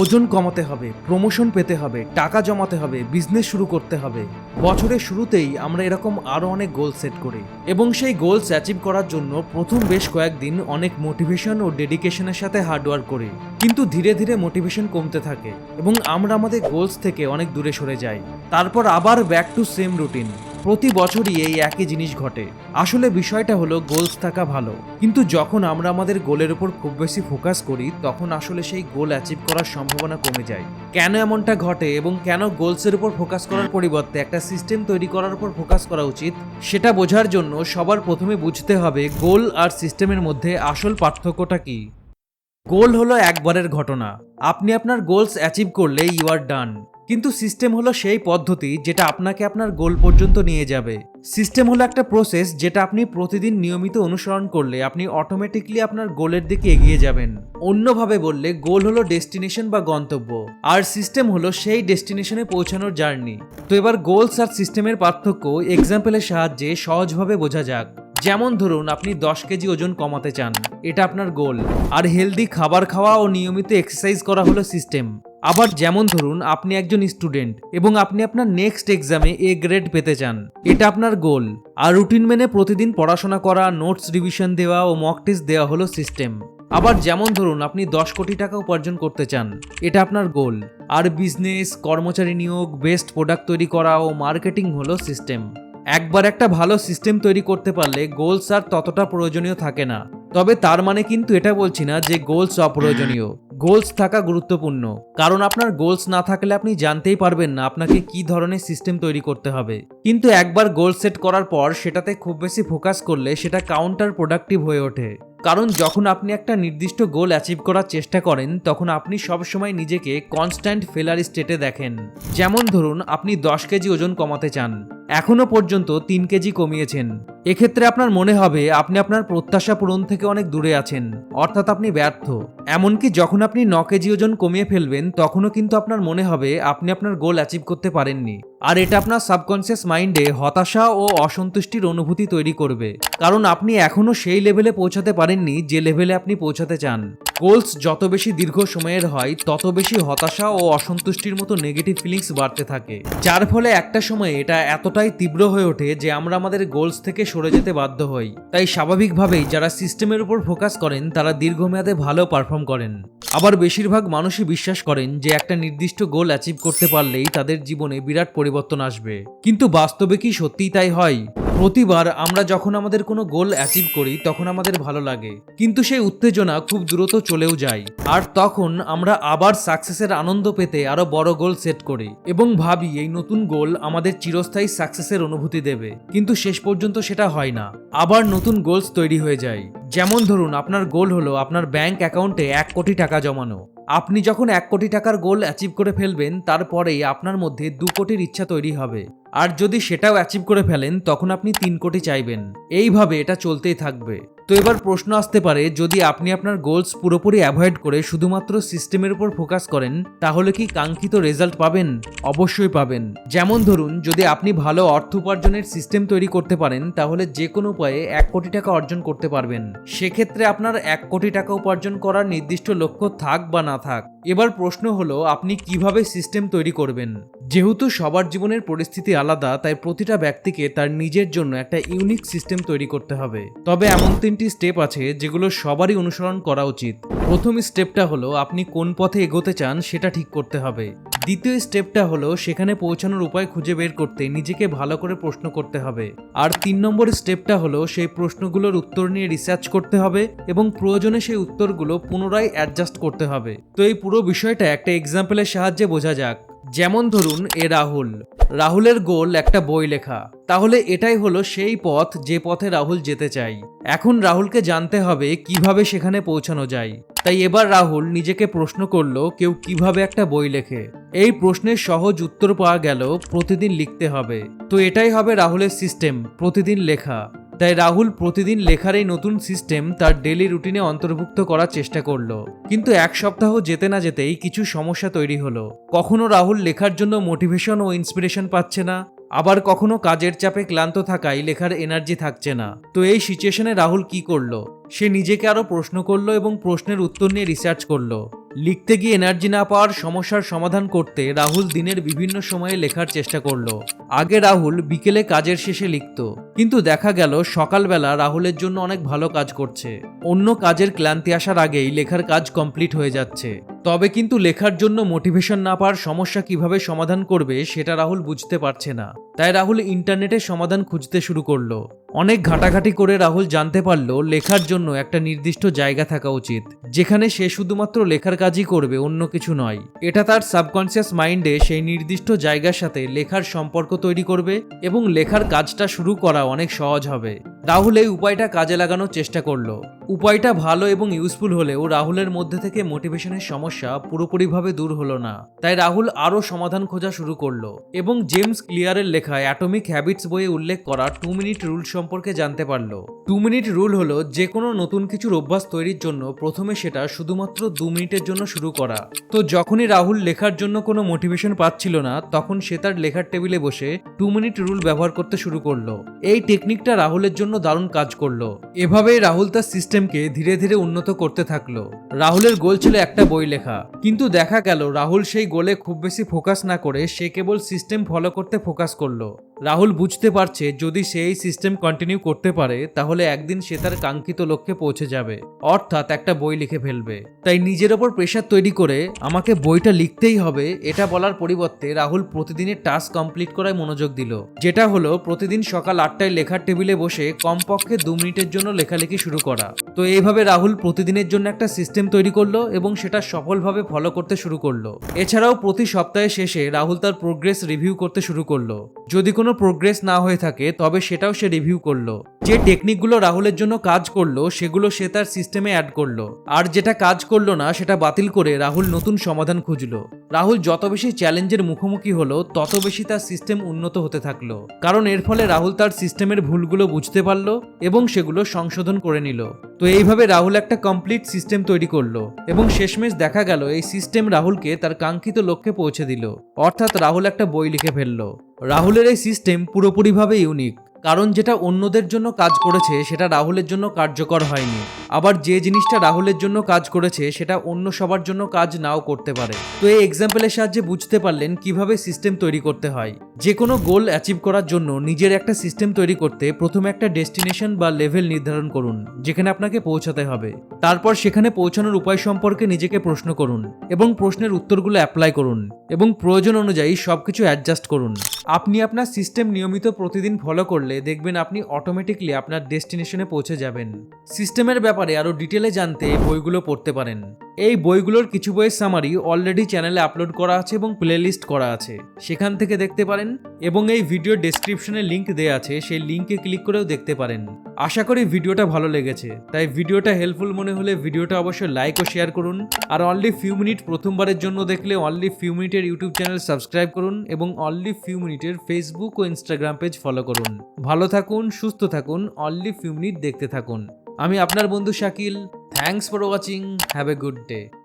ওজন কমাতে হবে প্রমোশন পেতে হবে, টাকা জমাতে হবে বিজনেস শুরু করতে হবে। বছরের শুরুতেই আমরা এরকম আরও অনেক গোল সেট করি এবং সেই গোলস অ্যাচিভ করার জন্য প্রথম বেশ কয়েকদিন অনেক মোটিভেশন ও ডেডিকেশনের সাথে হার্ডওয়ার্ক করি। কিন্তু ধীরে ধীরে মোটিভেশন কমতে থাকে এবং আমরা আমাদের গোলস থেকে অনেক দূরে সরে যাই। তারপর আবার ব্যাক টু সেম রুটিন প্রতি বছরই এই একই জিনিস ঘটে। আসলে বিষয়টা হলো গোলস থাকা ভালো। কিন্তু যখন আমরা আমাদের গোলের উপর খুব বেশি ফোকাস করি, তখন আসলে সেই গোল অ্যাচিভ করার সম্ভাবনা কমে যায়। কেন এমনটা ঘটে এবং কেন গোলসের উপর ফোকাস করার পরিবর্তে একটা সিস্টেম তৈরি করার উপর ফোকাস করা উচিত, সেটা বোঝার জন্য সবার প্রথমে বুঝতে হবে গোল আর সিস্টেমের মধ্যে আসল পার্থক্যটা কি। গোল হলো একবারের ঘটনা। আপনি আপনার গোলস অ্যাচিভ করলে ইউ আর ডান কিন্তু সিস্টেম হলো সেই পদ্ধতি যেটা আপনাকে আপনার গোল পর্যন্ত নিয়ে যাবে। সিস্টেম হলো একটা প্রসেস যেটা আপনি প্রতিদিন নিয়মিত অনুসরণ করলে আপনি অটোমেটিকলি আপনার গোলের দিকে এগিয়ে যাবেন। অন্যভাবে বললে গোল হলো ডেস্টিনেশন বা গন্তব্য, আর সিস্টেম হলো সেই ডেস্টিনেশনে পৌঁছানোর জার্নি তো এবার গোলস আর সিস্টেমের পার্থক্য এক্সাম্পলের সাহায্যে সহজভাবে বোঝা যাক। যেমন ধরুন, আপনি দশ কেজি ওজন কমাতে চান, এটা আপনার গোল আর হেলদি খাবার খাওয়া ও নিয়মিত এক্সারসাইজ করা হলো সিস্টেম আবার যেমন ধরুন, আপনি একজন স্টুডেন্ট এবং আপনি আপনার নেক্সট এক্সামে এ গ্রেড পেতে চান। এটা আপনার গোল আর রুটিন মেনে প্রতিদিন পড়াশোনা করা নোটস রিভিশন দেওয়া ও মক টেস্ট দেওয়া হলো সিস্টেম আবার যেমন ধরুন, আপনি দশ কোটি টাকা উপার্জন করতে চান, এটা আপনার গোল আর বিজনেস কর্মচারী নিয়োগ বেস্ট প্রোডাক্ট তৈরি করা ও মার্কেটিং হলো সিস্টেম একবার একটা ভালো সিস্টেম তৈরি করতে পারলে গোলস আর ততটা প্রয়োজনীয় থাকে না। তবে তার মানে কিন্তু এটা বলছি না যে গোলস অপ্রয়োজনীয়। গোলস থাকা গুরুত্বপূর্ণ। কারণ আপনার গোলস না থাকলে আপনি জানতেই পারবেন না আপনাকে কি ধরনের সিস্টেম তৈরি করতে হবে। কিন্তু একবার গোল সেট করার পর সেটাতে খুব বেশি ফোকাস করলে সেটা কাউন্টার প্রোডাক্টিভ হয়ে ওঠে। কারণ যখন আপনি একটা নির্দিষ্ট গোল অ্যাচিভ করার চেষ্টা করেন, তখন আপনি সবসময় নিজেকে কনস্ট্যান্ট ফেলার স্টেটে দেখেন। যেমন ধরুন, আপনি দশ কেজি ওজন কমাতে চান। এখনও পর্যন্ত তিন কেজি কমিয়েছেন। এক্ষেত্রে আপনার মনে হবে আপনি আপনার প্রত্যাশা পূরণ থেকে অনেক দূরে আছেন, অর্থাৎ আপনি ব্যর্থ। এমনকি যখন আপনি ন কেজি ওজন কমিয়ে ফেলবেন, তখনও কিন্তু আপনার মনে হবে আপনি আপনার গোল অ্যাচিভ করতে পারেননি। আর এটা আপনার সাবকনসিয়াস মাইন্ডে হতাশা ও অসন্তুষ্টির অনুভূতি তৈরি করবে। কারণ আপনি এখনও সেই লেভেলে পৌঁছাতে পারেননি যে লেভেলে আপনি পৌঁছাতে চান। গোলস যত বেশি দীর্ঘ সময়ের হয়, তত বেশি হতাশা ও অসন্তুষ্টির মতো নেগেটিভ ফিলিংস বাড়তে থাকে। যার ফলে একটা সময় এটা এতটাই তীব্র হয়ে ওঠে যে আমরা আমাদের গোলস থেকে সরে যেতে বাধ্য হই। তাই স্বাভাবিকভাবেই যারা সিস্টেমের উপর ফোকাস করেন, তারা দীর্ঘমেয়াদে ভালো পারফর্ম করেন। আবার বেশিরভাগ মানুষই বিশ্বাস করেন যে একটা নির্দিষ্ট গোল অ্যাচিভ করতে পারলেই তাদের জীবনে বিরাট পরিবর্তন আসবে। কিন্তু বাস্তবে কি সত্যিই তাই হয়? প্রতিবার আমরা যখন আমাদের কোনো গোল অ্যাচিভ করি, তখন আমাদের ভালো লাগে। কিন্তু সেই উত্তেজনা খুব দ্রুত চলেও যায় আর তখন আমরা আবার সাকসেসের আনন্দ পেতে আরও বড় গোল সেট করি এবং ভাবি এই নতুন গোল আমাদের চিরস্থায়ী সাকসেসের অনুভূতি দেবে। কিন্তু শেষ পর্যন্ত সেটা হয় না। আবার নতুন গোলস তৈরি হয়ে যায়। যেমন ধরুন, আপনার গোল হলো আপনার ব্যাংক অ্যাকাউন্টে এক কোটি টাকা জমানো। আপনি যখন এক কোটি টাকার গোল অ্যাচিভ করে ফেলবেন, তারপরেই আপনার মধ্যে দু কোটির ইচ্ছা তৈরি হবে। আর যদি সেটাও অ্যাচিভ করে ফেলেন, তখন আপনি তিন কোটি চাইবেন। এইভাবে এটা চলতেই থাকবে। তো এবার প্রশ্ন আসতে পারে, যদি আপনি আপনার গোলস পুরোপুরি অ্যাভয়েড করে শুধুমাত্র সিস্টেমের উপর ফোকাস করেন, তাহলে কি কাঙ্ক্ষিত রেজাল্ট পাবেন? অবশ্যই পাবেন। যেমন ধরুন, যদি আপনি ভালো অর্থ উপার্জনের সিস্টেম তৈরি করতে পারেন, তাহলে যে কোনো উপায়ে এক কোটি টাকা অর্জন করতে পারবেন। সেক্ষেত্রে আপনার এক কোটি টাকা উপার্জন করার নির্দিষ্ট লক্ষ্য থাক বা না থাক। এবার প্রশ্ন হলো, আপনি কীভাবে সিস্টেম তৈরি করবেন? যেহেতু সবার জীবনের পরিস্থিতি আলাদা, তাই প্রতিটা ব্যক্তিকে তার নিজের জন্য একটা ইউনিক সিস্টেম তৈরি করতে হবে। তবে এমন তিনটি স্টেপ আছে যেগুলো সবারই অনুসরণ করা উচিত। প্রথম স্টেপটা হলো আপনি কোন পথে এগোতে চান সেটা ঠিক করতে হবে। দ্বিতীয় স্টেপটা হলো সেখানে পৌঁছানোর উপায় খুঁজে বের করতে নিজেকে ভালো করে প্রশ্ন করতে হবে। আর তিন নম্বর স্টেপটা হলো সেই প্রশ্নগুলোর উত্তর নিয়ে রিসার্চ করতে হবে এবং প্রয়োজনে সেই উত্তরগুলো পুনরায় অ্যাডজাস্ট করতে হবে। তো এই পুরো বিষয়টা একটা এক্সাম্পলের সাহায্যে বোঝা যাক। যেমন ধরুন, এ রাহুল। রাহুলের গোল একটা বই লেখা। তাহলে এটাই হলো সেই পথ যে পথে রাহুল যেতে চাই। এখন রাহুলকে জানতে হবে কীভাবে সেখানে পৌঁছানো যায়। তাই এবার রাহুল নিজেকে প্রশ্ন করল, কেউ কীভাবে একটা বই লেখে? এই প্রশ্নের সহজ উত্তর পাওয়া গেল, প্রতিদিন লিখতে হবে। তো এটাই হবে রাহুলের সিস্টেম প্রতিদিন লেখা। তাই রাহুল প্রতিদিন লেখার এই নতুন সিস্টেম তার ডেলি রুটিনে অন্তর্ভুক্ত করার চেষ্টা করল। কিন্তু এক সপ্তাহ যেতে না যেতেই কিছু সমস্যা তৈরি হলো। কখনো রাহুল লেখার জন্য মোটিভেশন ও ইন্সপিরেশন পাচ্ছে না, আবার কখনো কাজের চাপে ক্লান্ত থাকায় লেখার এনার্জি থাকছে না। তো এই সিচুয়েশনে রাহুল কি করল? সে নিজেকে আরও প্রশ্ন করল এবং প্রশ্নের উত্তর নিয়ে রিসার্চ করল। লিখতে গিয়ে এনার্জি না পাওয়ার সমস্যার সমাধান করতে রাহুল দিনের বিভিন্ন সময়ে লেখার চেষ্টা করল। আগে রাহুল বিকেলে কাজের শেষে লিখত, কিন্তু দেখা গেল সকালবেলা রাহুলের জন্য অনেক ভালো কাজ করছে। অন্য কাজের ক্লান্তি আসার আগেই লেখার কাজ কমপ্লিট হয়ে যাচ্ছে। তবে কিন্তু লেখার জন্য মোটিভেশন না পাওয়ার সমস্যা কীভাবে সমাধান করবে সেটা রাহুল বুঝতে পারছে না। তাই রাহুল ইন্টারনেটে সমাধান খুঁজতে শুরু করল। অনেক ঘাটাঘাটি করে রাহুল জানতে পারল লেখার জন্য একটা নির্দিষ্ট জায়গা থাকা উচিত, যেখানে সে শুধুমাত্র লেখার কাজই করবে, অন্য কিছু নয়। এটা তার সাবকনসিয়াস মাইন্ডে সেই নির্দিষ্ট জায়গার সাথে লেখার সম্পর্ক তৈরি করবে এবং লেখার কাজটা শুরু করা অনেক সহজ হবে। রাহুল এই উপায়টা কাজে লাগানোর চেষ্টা করল। উপায়টা ভালো এবং ইউজফুল হলেও রাহুলের মধ্যে থেকে মোটিভেশনের সমস্যা পুরোপুরিভাবে দূর হলো না। তাই রাহুল আরও সমাধান খোঁজা শুরু করল এবং জেমস ক্লিয়ারের লেখা অ্যাটমিক হ্যাবিটস বইয়ে উল্লেখ করা টু মিনিট রুল সম্পর্কে জানতে পারল। টু মিনিট রুল হলো যে কোনো নতুন কিছুর অভ্যাস তৈরির জন্য প্রথমে সেটা শুধুমাত্র দু মিনিটের জন্য শুরু করা। তো যখনই রাহুল লেখার জন্য কোনো মোটিভেশন পাচ্ছিল না, তখন সে তার লেখার টেবিলে বসে টু মিনিট রুল ব্যবহার করতে শুরু করল। এই টেকনিকটা রাহুলের জন্য দারুণ কাজ করল। এভাবেই রাহুল তার সিস্টেমকে ধীরে ধীরে উন্নত করতে থাকল। রাহুলের গোল ছিল একটা বই লেখা। কিন্তু দেখা গেল, রাহুল সেই গোলে খুব বেশি ফোকাস না করে সে কেবল সিস্টেম ফলো করতে ফোকাস করল। রাহুল বুঝতে পারছে যদি সে এই সিস্টেম কন্টিনিউ করতে পারে, তাহলে একদিন সে তার কাঙ্ক্ষিত লক্ষ্যে পৌঁছে যাবে। অর্থাৎ একটা বই লিখে ফেলবে। তাই নিজের ওপর প্রেশার তৈরি করে আমাকে বইটা লিখতেই হবে, এটা বলার পরিবর্তে রাহুল প্রতিদিনের টাস্ক কমপ্লিট করায় মনোযোগ দিল। যেটা হলো, প্রতিদিন সকাল আটটায় লেখার টেবিলে বসে কমপক্ষে দু মিনিটের জন্য লেখালেখি শুরু করা। তো এইভাবে রাহুল প্রতিদিনের জন্য একটা সিস্টেম তৈরি করল এবং সেটা সফলভাবে ফলো করতে শুরু করল। এছাড়াও প্রতি সপ্তাহের শেষে রাহুল তার প্রোগ্রেস রিভিউ করতে শুরু করল। যদি কোনো প্রোগ্রেস না হয়ে থাকে, তবে সেটাও সে রিভিউ করল। যে টেকনিকগুলো রাহুলের জন্য কাজ করল, সেগুলো সে তার সিস্টেমে অ্যাড করল। আর যেটা কাজ করল না, সেটা বাতিল করে রাহুল নতুন সমাধান খুঁজলো। রাহুল যত বেশি চ্যালেঞ্জের মুখোমুখি হলো, তত বেশি তার সিস্টেম উন্নত হতে থাকল। কারণ এর ফলে রাহুল তার সিস্টেমের ভুলগুলো বুঝতে পারল এবং সেগুলো সংশোধন করে নিল। তো এইভাবে রাহুল একটা কমপ্লিট সিস্টেম তৈরি করল এবং শেষমেশ দেখা গেল এই সিস্টেম রাহুলকে তার কাঙ্ক্ষিত লক্ষ্যে পৌঁছে দিল। অর্থাৎ রাহুল একটা বই লিখে ফেলল। রাহুলের এই সিস্টেম পুরোপুরিভাবে ইউনিক কারণ যেটা অন্যদের জন্য কাজ করেছে, সেটা রাহুলের জন্য কার্যকর হয়নি। আবার যে জিনিসটা রাহুলের জন্য কাজ করেছে, সেটা অন্য সবার জন্য কাজ নাও করতে পারে। তো এই এক্সাম্পলের সাহায্যে বুঝতে পারলেন কীভাবে সিস্টেম তৈরি করতে হয়। যে কোনো গোল অ্যাচিভ করার জন্য নিজের একটা সিস্টেম তৈরি করতে প্রথমে একটা ডেস্টিনেশন বা লেভেল নির্ধারণ করুন, যেখানে আপনাকে পৌঁছাতে হবে। তারপর সেখানে পৌঁছানোর উপায় সম্পর্কে নিজেকে প্রশ্ন করুন এবং প্রশ্নের উত্তরগুলো অ্যাপ্লাই করুন এবং প্রয়োজন অনুযায়ী সবকিছু অ্যাডজাস্ট করুন। আপনি আপনার সিস্টেম নিয়মিত প্রতিদিন ফলো করলে দেখবেন আপনি অটোমেটিকলি আপনার ডেস্টিনেশনে পৌঁছে যাবেন। সিস্টেমের ব্যাপারে আরও ডিটেলে জানতে বইগুলো পড়তে পারেন। এই বইগুলোর কিছু বইয়ের সামারি অলরেডি চ্যানেলে আপলোড করা আছে এবং প্লেলিস্ট করা আছে। সেখান থেকে দেখতে পারেন এবং এই ভিডিও ডেসক্রিপশনে লিংক দেওয়া আছে, সেই লিংকে ক্লিক করেও দেখতে পারেন। আশা করি ভিডিওটা ভালো লেগেছে। তাই ভিডিওটা হেল্পফুল মনে হলে ভিডিওটা অবশ্যই লাইক ও শেয়ার করুন। আর অনলি ফিউ মিনিট প্রথমবারের জন্য দেখলে অনলি ফিউ মিনিটের ইউটিউব চ্যানেল সাবস্ক্রাইব করুন এবং অনলি ফিউ মিনিটের ফেসবুক ও ইনস্টাগ্রাম পেজ ফলো করুন। ভালো থাকুন, সুস্থ থাকুন অনলি ফিউ মিনিট দেখতে থাকুন। আমি আপনার বন্ধু Shakil. Thanks for watching have a good day